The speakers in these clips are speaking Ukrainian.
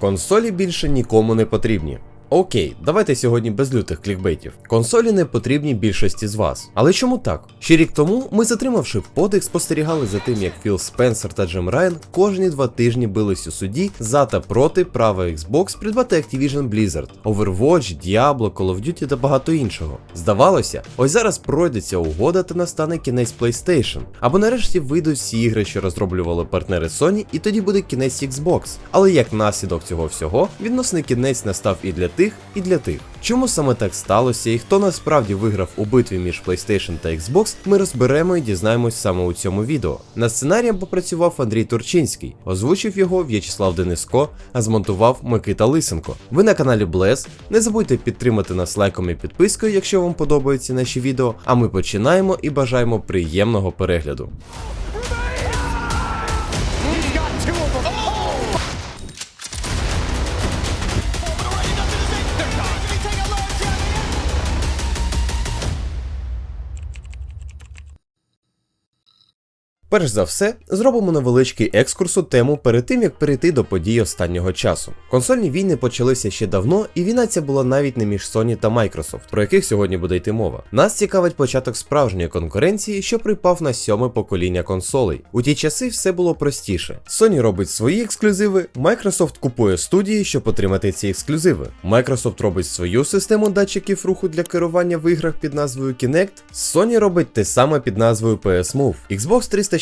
Консолі більше нікому не потрібні. Окей, давайте сьогодні без лютих клікбейтів. Консолі не потрібні більшості з вас. Але чому так? Ще рік тому ми, затримавши подих, спостерігали за тим, як Філ Спенсер та Джем Райан кожні два тижні бились у суді за та проти права Xbox придбати Activision Blizzard, Overwatch, Diablo, Call of Duty та багато іншого. Здавалося, ось зараз пройдеться угода та настане кінець PlayStation, або нарешті вийдуть всі ігри, що розроблювали партнери Sony, і тоді буде кінець Xbox. Але як наслідок цього всього, відносний кінець настав і для тих, і для тих. Чому саме так сталося і хто насправді виграв у битві між PlayStation та Xbox, ми розберемо і дізнаємось саме у цьому відео. Над сценарієм попрацював Андрій Турчинський, озвучив його В'ячеслав Дениско, а змонтував Микита Лисенко. Ви на каналі Блес. Не забудьте підтримати нас лайком і підпискою, якщо вам подобаються наші відео. А ми починаємо і бажаємо приємного перегляду. Перш за все, зробимо невеличкий екскурс у тему перед тим, як перейти до подій останнього часу. Консольні війни почалися ще давно, і війна ця була навіть не між Sony та Microsoft, про яких сьогодні буде йти мова. Нас цікавить початок справжньої конкуренції, що припав на сьоме покоління консолей. У ті часи все було простіше. Sony робить свої ексклюзиви, Microsoft купує студії, щоб отримати ці ексклюзиви. Microsoft робить свою систему датчиків руху для керування в іграх під назвою Kinect. Sony робить те саме під назвою PS Move. Xbox 360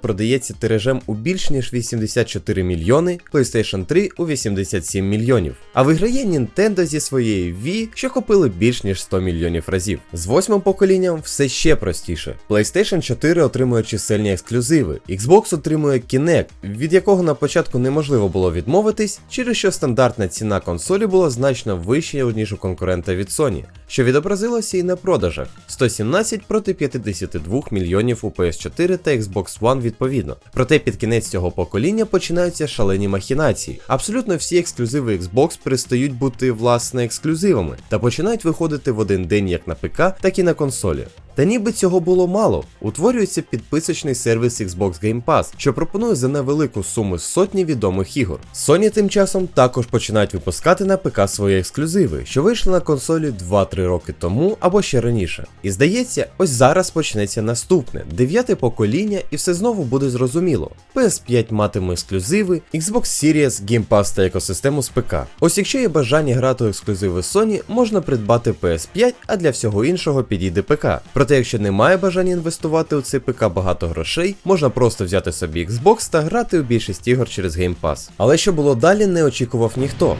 продається тиражем у більш ніж 84 мільйони, PlayStation 3 у 87 мільйонів. А виграє Nintendo зі своєю Wii, що купили більш ніж 100 мільйонів разів. З восьмим поколінням все ще простіше. PlayStation 4 отримує чисельні ексклюзиви, Xbox отримує Kinect, від якого на початку неможливо було відмовитись, через що стандартна ціна консолі була значно вища, ніж у конкурента від Sony, що відобразилося і на продажах 117 проти 52 мільйонів у PS4 та Xbox One відповідно. Проте під кінець цього покоління починаються шалені махінації. Абсолютно всі ексклюзиви Xbox перестають бути власне ексклюзивами та починають виходити в один день як на ПК, так і на консолі. Та ніби цього було мало. Утворюється підписочний сервіс Xbox Game Pass, що пропонує за невелику суму сотні відомих ігор. Sony тим часом також починають випускати на ПК свої ексклюзиви, що вийшли на консолі 2-3 роки тому або ще раніше. І здається, ось зараз почнеться наступне дев'яте покоління, і все знову буде зрозуміло. PS5 матиме ексклюзиви, Xbox Series, Game Pass та екосистему з ПК. Ось якщо є бажання грати у ексклюзиви Sony, можна придбати PS5, а для всього іншого підійде ПК. Проте, якщо немає бажання інвестувати у цей ПК багато грошей, можна просто взяти собі Xbox та грати у більшість ігор через Game Pass. Але що було далі, не очікував ніхто.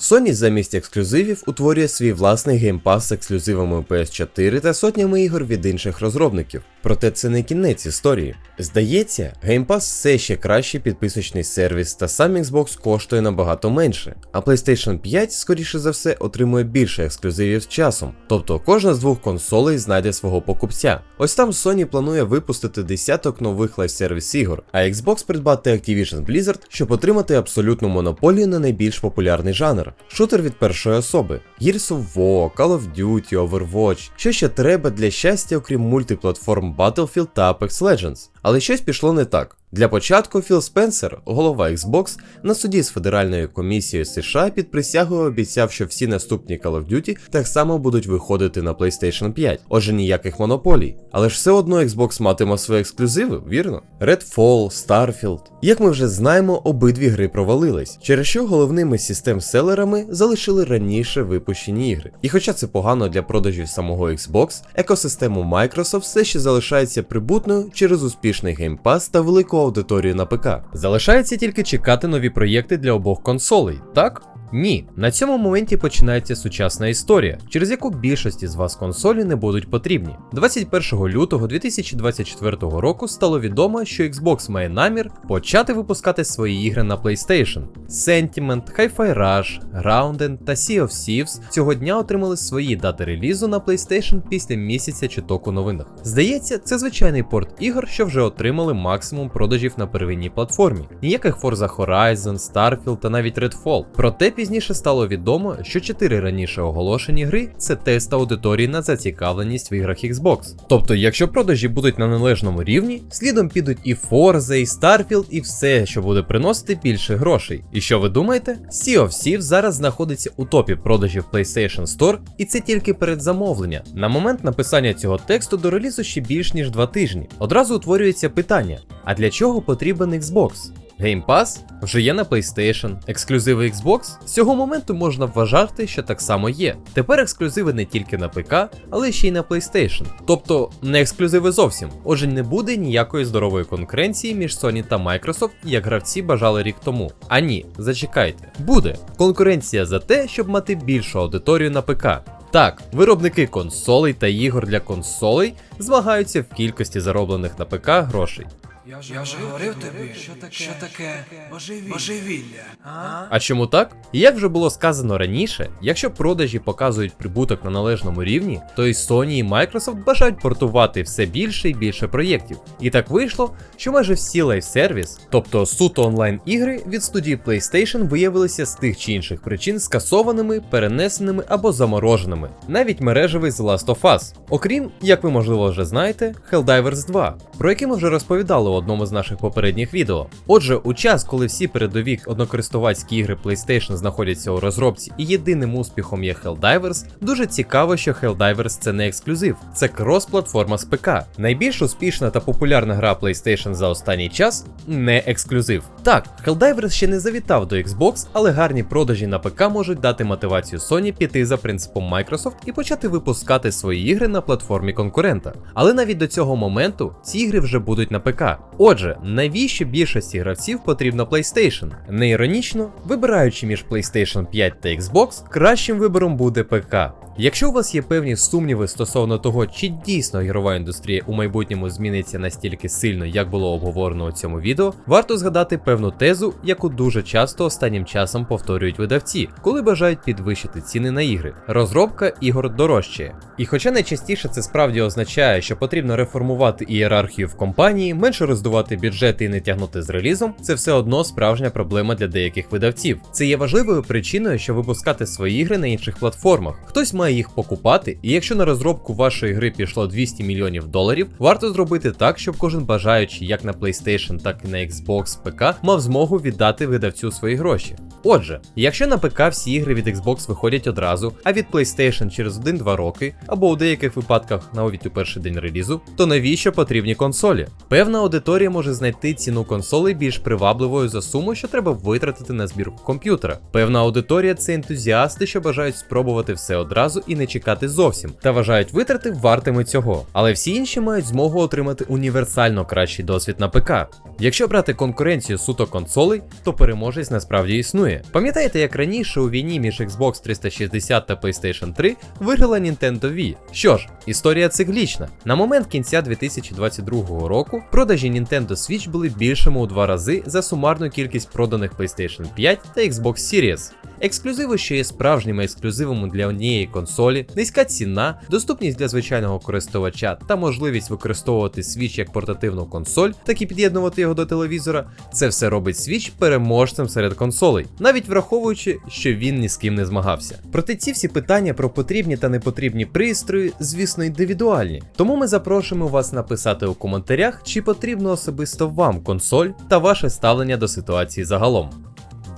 Sony замість ексклюзивів утворює свій власний геймпас з ексклюзивами PS4 та сотнями ігор від інших розробників. Проте це не кінець історії. Здається, Pass все ще кращий підписочний сервіс, та сам Xbox коштує набагато менше, а PlayStation 5, скоріше за все, отримує більше ексклюзивів з часом. Тобто кожна з двох консолей знайде свого покупця. Ось там Sony планує випустити десяток нових лайфсервіс ігор, а Xbox придбати Activision Blizzard, щоб отримати абсолютну монополію на найбільш популярний жанр шутер від першої особи. Gears of War, Call of Duty, Overwatch. Що ще треба для щастя, окрім мультиплатформ Battlefield та Apex Legends. Але щось пішло не так. Для початку Філ Спенсер, голова Xbox, на суді з Федеральною комісією США під присягою обіцяв, що всі наступні Call of Duty так само будуть виходити на PlayStation 5, отже ніяких монополій. Але ж все одно Xbox матиме свої ексклюзиви, вірно? Redfall, Starfield. Як ми вже знаємо, обидві гри провалились, через що головними систем-селерами залишили раніше випущені ігри. І хоча це погано для продажів самого Xbox, екосистему Microsoft все ще залишається прибутною через успішний геймпас та велику аудиторію на ПК. Залишається тільки чекати нові проєкти для обох консолей, так? Ні, на цьому моменті починається сучасна історія, через яку більшості з вас консолі не будуть потрібні. 21 лютого 2024 року стало відомо, що Xbox має намір почати випускати свої ігри на PlayStation. Sentiment, Hi-Fi Rush, Grounded та Sea of Thieves цього дня отримали свої дати релізу на PlayStation після місяця чуток у новинах. Здається, це звичайний порт ігор, що вже отримали максимум продажів на первинній платформі. Ніяких Forza Horizon, Starfield та навіть Redfall. Проте пізніше стало відомо, що чотири раніше оголошені гри це тест аудиторії на зацікавленість в іграх Xbox. Тобто, якщо продажі будуть на належному рівні, слідом підуть і Forza, і Starfield, і все, що буде приносити більше грошей. І що ви думаєте? Sea of Thieves зараз знаходиться у топі продажів PlayStation Store, і це тільки передзамовлення. На момент написання цього тексту до релізу ще більш ніж два тижні. Одразу утворюється питання: а для чого потрібен Xbox? Game Pass вже є на PlayStation. Ексклюзиви Xbox з цього моменту можна вважати, що так само є. Тепер ексклюзиви не тільки на ПК, але ще й на PlayStation. Тобто не ексклюзиви зовсім. Отже, не буде ніякої здорової конкуренції між Sony та Microsoft, як гравці бажали рік тому. А ні, зачекайте, буде конкуренція за те, щоб мати більшу аудиторію на ПК. Так, виробники консолей та ігор для консолей змагаються в кількості зароблених на ПК грошей. Я ж, я ж говорив тобі, що таке, що таке божевілля. божевілля. А? А чому так? Як вже було сказано раніше, якщо продажі показують прибуток на належному рівні, то і Sony і Microsoft бажають портувати все більше і більше проєктів. І так вийшло, що майже всі лайфсервіс, тобто суто онлайн ігри від студії PlayStation виявилися з тих чи інших причин скасованими, перенесеними або замороженими. Навіть мережевий The Last of Us. Окрім, як ви можливо вже знаєте, Helldivers 2, про який ми вже розповідали одному з наших попередніх відео. Отже, у час, коли всі передові однокористувацькі ігри PlayStation знаходяться у розробці і єдиним успіхом є Helldivers, дуже цікаво, що Helldivers це не ексклюзив, це крос-платформа з ПК. Найбільш успішна та популярна гра PlayStation за останній час не ексклюзив. Так, Helldivers ще не завітав до Xbox, але гарні продажі на ПК можуть дати мотивацію Sony піти за принципом Microsoft і почати випускати свої ігри на платформі конкурента. Але навіть до цього моменту ці ігри вже будуть на ПК. Отже, навіщо більшості гравців потрібна PlayStation? Не іронічно, вибираючи між PlayStation 5 та Xbox, кращим вибором буде ПК. Якщо у вас є певні сумніви стосовно того, чи дійсно ігрова індустрія у майбутньому зміниться настільки сильно, як було обговорено у цьому відео, варто згадати певну тезу, яку дуже часто останнім часом повторюють видавці, коли бажають підвищити ціни на ігри. Розробка ігор дорожчає. І хоча найчастіше це справді означає, що потрібно реформувати ієрархію в компанії, менше роздувати бюджети і не тягнути з релізом, це все одно справжня проблема для деяких видавців. Це є важливою причиною, щоб випускати свої ігри на інших платформах. Хтось має їх покупати, і якщо на розробку вашої гри пішло 200 мільйонів доларів, варто зробити так, щоб кожен бажаючий як на PlayStation, так і на Xbox ПК мав змогу віддати видавцю свої гроші. Отже, якщо на ПК всі ігри від Xbox виходять одразу, а від PlayStation через 1-2 роки, або у деяких випадках навіть у перший день релізу, то навіщо потрібні консолі? Певна аудиторія може знайти ціну консолей більш привабливою за суму, що треба витратити на збірку комп'ютера. Певна аудиторія це ентузіасти, що бажають спробувати все одразу і не чекати зовсім, та вважають витрати вартими цього. Але всі інші мають змогу отримати універсально кращий досвід на ПК. Якщо брати конкуренцію суто консолей, то переможець насправді існує. Пам'ятаєте, як раніше у війні між Xbox 360 та PlayStation 3 виграла Nintendo Wii? Що ж, історія циклічна. На момент кінця 2022 року продажі Nintendo Switch були більшими у два рази за сумарну кількість проданих PlayStation 5 та Xbox Series. Ексклюзиви, що є справжніми ексклюзивами для однієї консолі, низька ціна, доступність для звичайного користувача та можливість використовувати Switch як портативну консоль, так і під'єднувати його до телевізора, це все робить Switch переможцем серед консолей, навіть враховуючи, що він ні з ким не змагався. Проте ці всі питання про потрібні та непотрібні пристрої, звісно, індивідуальні. Тому ми запрошуємо вас написати у коментарях, чи потрібно особисто вам консоль та ваше ставлення до ситуації загалом.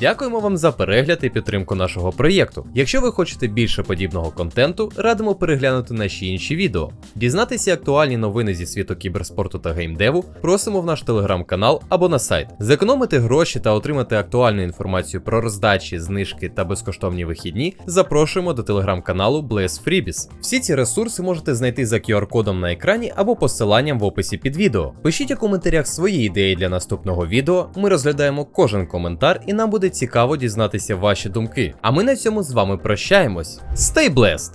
Дякуємо вам за перегляд і підтримку нашого проєкту. Якщо ви хочете більше подібного контенту, радимо переглянути наші інші відео. Дізнатися актуальні новини зі світу кіберспорту та геймдеву просимо в наш телеграм-канал або на сайт. Зекономити гроші та отримати актуальну інформацію про роздачі, знижки та безкоштовні вихідні. Запрошуємо до телеграм-каналу Blaze Freebies. Всі ці ресурси можете знайти за QR-кодом на екрані або посиланням в описі під відео. Пишіть у коментарях свої ідеї для наступного відео. Ми розглядаємо кожен коментар і нам цікаво дізнатися ваші думки. А ми на цьому з вами прощаємось. Stay blessed!